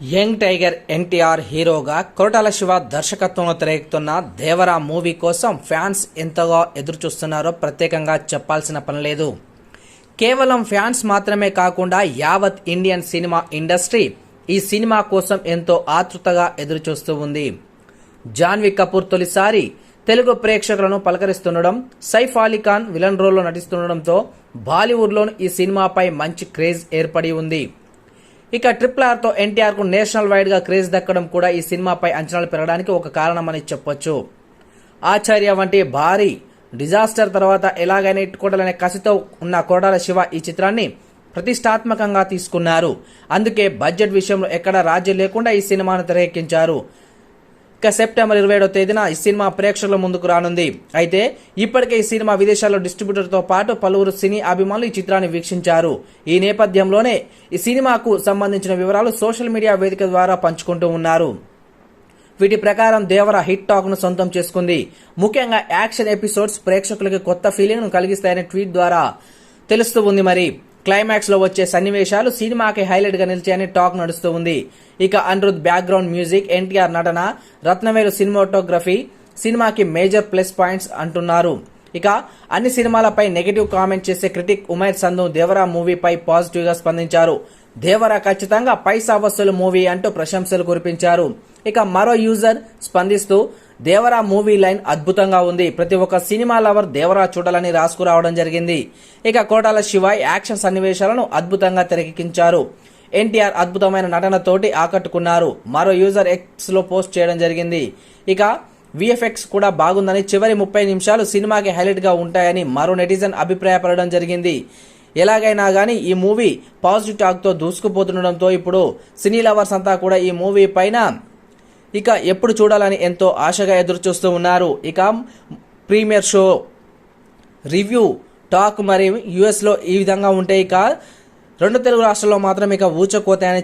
Young tiger NTR హీరోగా కొరటాల శివ దర్శకత్వంలో తెరకెక్కుతున్న దేవరా మూవీ కోసం ఫ్యాన్స్ ఎంతగా ఎదురుచూస్తున్నారో ప్రత్యేకంగా చెప్పాల్సిన పని లేదు. కేవలం ఫ్యాన్స్ మాత్రమే కాకుండా యావత్ ఇండియన్ సినిమా ఇండస్ట్రీ ఈ సినిమా కోసం ఎంతో ఆతృతగా ఎదురుచూస్తూ ఉంది. జాన్వీ కపూర్ తొలిసారి తెలుగు ప్రేక్షకులను పలకరిస్తుండడం సైఫ్ అలీ ఖాన్ విలన్ రోల్లో నటిస్తుండడంతో బాలీవుడ్లో ఈ సినిమాపై మంచి క్రేజ్ ఏర్పడి ఉంది. ఇక ట్రిపుల్ ఆర్తో ఎన్టీఆర్కు నేషనల్ వైడ్గా క్రేజ్ దక్కడం కూడా ఈ సినిమాపై అంచనాలు పెరగడానికి ఒక కారణమని చెప్పొచ్చు. ఆచార్య వంటి భారీ డిజాస్టర్ తర్వాత ఎలాగైనా ఇట్టుకోడాలనే కసితో ఉన్న కోడాల శివ ఈ చిత్రాన్ని ప్రతిష్టాత్మకంగా తీసుకున్నారు. అందుకే బడ్జెట్ విషయంలో ఎక్కడ రాజీ లేకుండా ఈ సినిమాను తెరకెక్కించారు. ఇక సెప్టెంబర్ ఇరవై ఏడో తేదీన ఈ సినిమా ప్రేక్షకుల ముందుకు రానుంది. అయితే ఇప్పటికే ఈ సినిమా విదేశాల్లో డిస్ట్రిబ్యూటర్తో పాటు పలువురు సినీ అభిమానులు ఈ చిత్రాన్ని వీక్షించారు. ఈ నేపథ్యంలోనే ఈ సినిమాకు సంబంధించిన వివరాలు సోషల్ మీడియా వేదిక ద్వారా పంచుకుంటూ ఉన్నారు. వీటి ప్రకారం దేవర హిట్ టాక్ను సొంతం చేసుకుంది. ముఖ్యంగా యాక్షన్ ఎపిసోడ్స్ ప్రేక్షకులకి కొత్త ఫీలింగ్ను కలిగిస్తాయని ట్వీట్ ద్వారా తెలుస్తూ ఉంది మరి. క్లైమాక్స్లో వచ్చే సన్నివేశాలు సినిమాకి హైలైట్గా నిలిచాయని టాక్ నడుస్తూ ఉంది. ఇక అనిరుద్ బ్యాక్గ్రౌండ్ మ్యూజిక్ ఎన్టీఆర్ నటన రత్నవేలు సినిమాటోగ్రఫీ సినిమాకి మేజర్ ప్లస్ పాయింట్స్ అంటున్నారు. ఇక అన్ని సినిమాలపై నెగటివ్ కామెంట్ చేసే క్రిటిక్ ఉమేర్ సంధు దేవరా మూవీపై పాజిటివ్గా స్పందించారు. దేవరా ఖచ్చితంగా పైసా వసూలు మూవీ అంటూ ప్రశంసలు కురిపించారు. ఇక మరో యూజర్ స్పందిస్తూ దేవరా మూవీ లైన్ అద్భుతంగా ఉంది. ప్రతి ఒక్క సినిమా లవర్ దేవరా చూడాలని రాసుకురావడం జరిగింది. ఇక కోటాల శివ యాక్షన్ సన్నివేశాలను అద్భుతంగా తెరకెక్కించారు. ఎన్టీఆర్ అద్భుతమైన నటనతోటి ఆకట్టుకున్నారు. మరో యూజర్ ఎక్స్లో పోస్ట్ చేయడం జరిగింది. ఇక విఎఫ్ఎక్స్ కూడా బాగుందని చివరి ముప్పై నిమిషాలు సినిమాకి హైలైట్గా ఉంటాయని మరో నెటిజన్ అభిప్రాయపడడం జరిగింది. ఎలాగైనా కానీ ఈ మూవీ పాజిటివ్ టాక్తో దూసుకుపోతుండడంతో ఇప్పుడు సినీ లవర్స్ అంతా కూడా ఈ మూవీ పైన ఇక ఎప్పుడు చూడాలని ఎంతో ఆశగా ఎదురు చూస్తూ ఉన్నారు. ఇక ప్రీమియర్ షో రివ్యూ టాక్ మరి యుఎస్లో ఈ విధంగా ఉంటే ఇక రెండు తెలుగు రాష్ట్రాల్లో మాత్రం ఇక ఊచకోతే అని